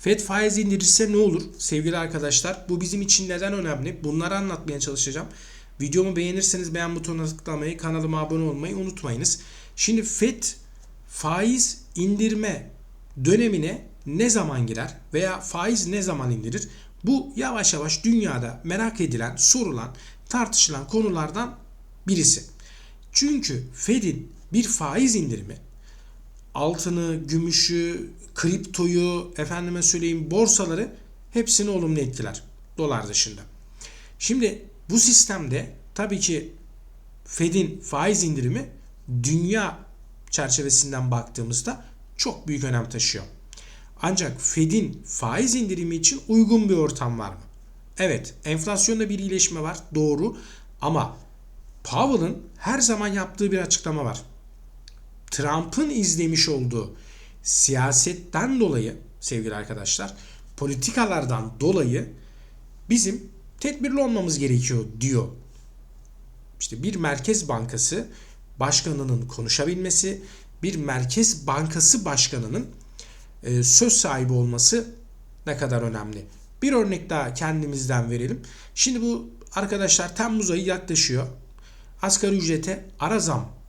FED faiz indirirse ne olur sevgili arkadaşlar? Bu bizim için neden önemli? Bunları anlatmaya çalışacağım. Videomu beğenirseniz beğen butonuna tıklamayı, kanalıma abone olmayı unutmayınız. Şimdi FED faiz indirme dönemine ne zaman girer veya faiz ne zaman indirir? Bu yavaş yavaş dünyada merak edilen, sorulan, tartışılan konulardan birisi. Çünkü Fed'in bir faiz indirimi altını, gümüşü, kriptoyu, efendime söyleyeyim borsaları hepsini olumlu etkiler. Dolar dışında. Şimdi bu sistemde tabii ki Fed'in faiz indirimi dünya çerçevesinden baktığımızda çok büyük önem taşıyor. Ancak Fed'in faiz indirimi için uygun bir ortam var mı? Evet, enflasyonda bir iyileşme var, doğru. Ama Powell'ın her zaman yaptığı bir açıklama var. Trump'ın izlemiş olduğu siyasetten dolayı sevgili arkadaşlar, politikalardan dolayı bizim tedbirli olmamız gerekiyor diyor. İşte bir merkez bankası başkanının konuşabilmesi, bir merkez bankası başkanının e, söz sahibi olması ne kadar önemli. Bir örnek daha kendimizden verelim. Şimdi bu arkadaşlar Temmuz ayı yaklaşıyor. Asgari ücrete ara zam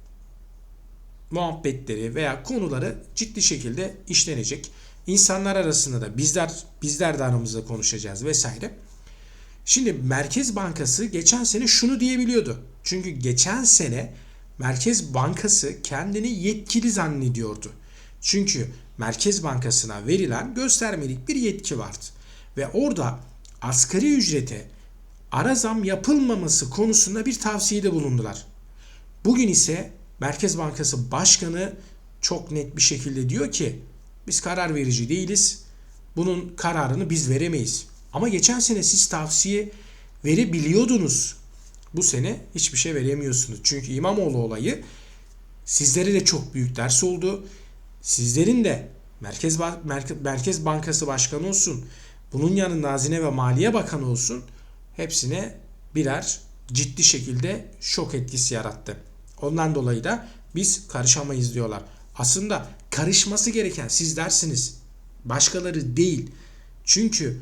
muhabbetleri veya konuları ciddi şekilde işlenecek. İnsanlar arasında da bizler bizler de aramızda konuşacağız vesaire. Şimdi Merkez Bankası geçen sene şunu diyebiliyordu. Çünkü geçen sene Merkez Bankası kendini yetkili zannediyordu. Çünkü Merkez Bankası'na verilen göstermelik bir yetki vardı. Ve orada asgari ücrete ara zam yapılmaması konusunda bir tavsiyede bulundular. Bugün ise Merkez Bankası Başkanı çok net bir şekilde diyor ki biz karar verici değiliz. Bunun kararını biz veremeyiz. Ama geçen sene siz tavsiye verebiliyordunuz. Bu sene hiçbir şey veremiyorsunuz. Çünkü İmamoğlu olayı sizlere de çok büyük ders oldu. Sizlerin de Merkez, Merkez Bankası Başkanı olsun, bunun yanında Hazine ve Maliye Bakanı olsun hepsine birer ciddi şekilde şok etkisi yarattı. Ondan dolayı da biz karışamayız diyorlar. Aslında karışması gereken siz dersiniz. Başkaları değil. Çünkü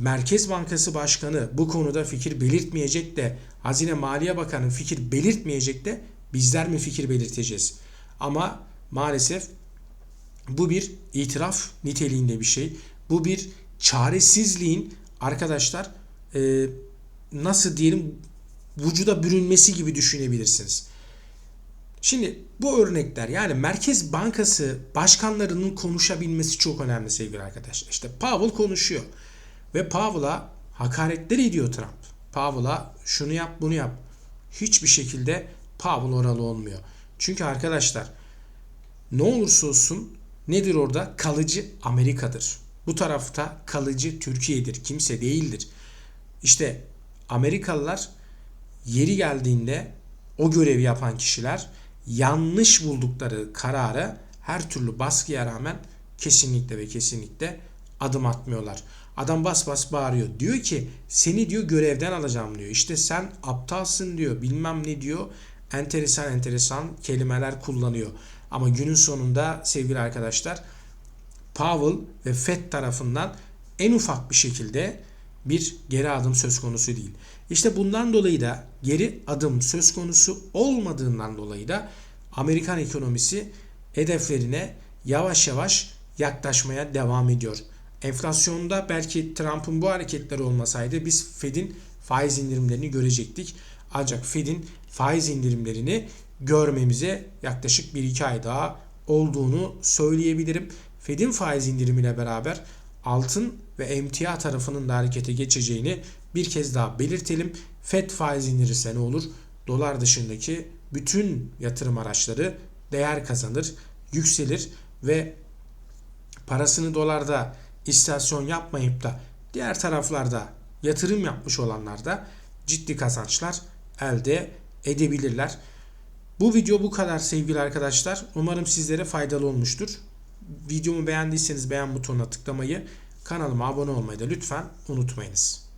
Merkez Bankası Başkanı bu konuda fikir belirtmeyecek de Hazine Maliye Bakanı fikir belirtmeyecek de bizler mi fikir belirteceğiz? Ama maalesef bu bir itiraf niteliğinde bir şey. Bu bir çaresizliğin arkadaşlar e, nasıl diyelim vücuda bürünmesi gibi düşünebilirsiniz. Şimdi bu örnekler yani Merkez Bankası başkanlarının konuşabilmesi çok önemli sevgili arkadaşlar. İşte Powell konuşuyor ve Powell'a hakaretler ediyor Trump. Powell'a şunu yap bunu yap. Hiçbir şekilde Powell oralı olmuyor. Çünkü arkadaşlar ne olursa olsun nedir orada? Kalıcı Amerika'dır. Bu tarafta kalıcı Türkiye'dir. Kimse değildir. İşte Amerikalılar yeri geldiğinde o görevi yapan kişiler yanlış buldukları kararı her türlü baskıya rağmen kesinlikle ve kesinlikle adım atmıyorlar. Adam bas bas bağırıyor. Diyor ki seni diyor görevden alacağım diyor. İşte sen aptalsın diyor. Bilmem ne diyor. Enteresan enteresan kelimeler kullanıyor. Ama günün sonunda sevgili arkadaşlar Powell ve Fed tarafından en ufak bir şekilde bir geri adım söz konusu değil. İşte bundan dolayı da geri adım söz konusu olmadığından dolayı da Amerikan ekonomisi hedeflerine yavaş yavaş yaklaşmaya devam ediyor. Enflasyonda belki Trump'ın bu hareketleri olmasaydı biz Fed'in faiz indirimlerini görecektik. Ancak Fed'in faiz indirimlerini görmemize yaklaşık 1-2 ay daha olduğunu söyleyebilirim. Fed'in faiz indirimiyle beraber altın ve emtia tarafının da harekete geçeceğini bir kez daha belirtelim. FED faiz indirirse ne olur? Dolar dışındaki bütün yatırım araçları değer kazanır, yükselir ve parasını dolarda istasyon yapmayıp da diğer taraflarda yatırım yapmış olanlar da ciddi kazançlar elde edebilirler. Bu video bu kadar sevgili arkadaşlar. Umarım sizlere faydalı olmuştur. Videomu beğendiyseniz beğen butonuna tıklamayı, kanalıma abone olmayı da lütfen unutmayınız.